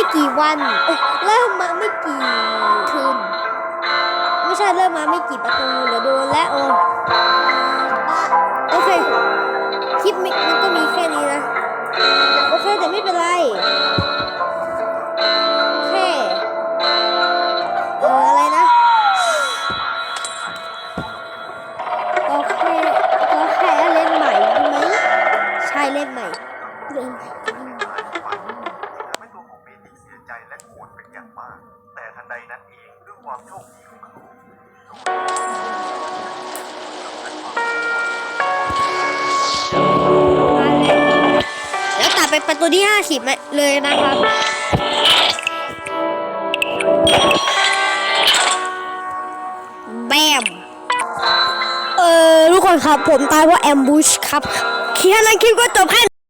ไม่กี่วันเริ่มมาไม่กี่คืนไม่ใช่เริ่มมาไม่กี่ประตูเหลือโดนและโอ้โอเคคลิปมันก็มีแค่นี้นะโอเคแต่ไม่เป็นไรแค่เอออะไรนะโอเคโอเคเล่นใหม่ไหมใช่เล่นใหม่เล่นใหม่ ความโชคดีของเขาแล้วตัดไปประตูที่ 50มาเลยนะครับ แบม เออทุกคนครับผมตายเพราะแอมบูชครับแค่นั้นคลิปก็จบแค่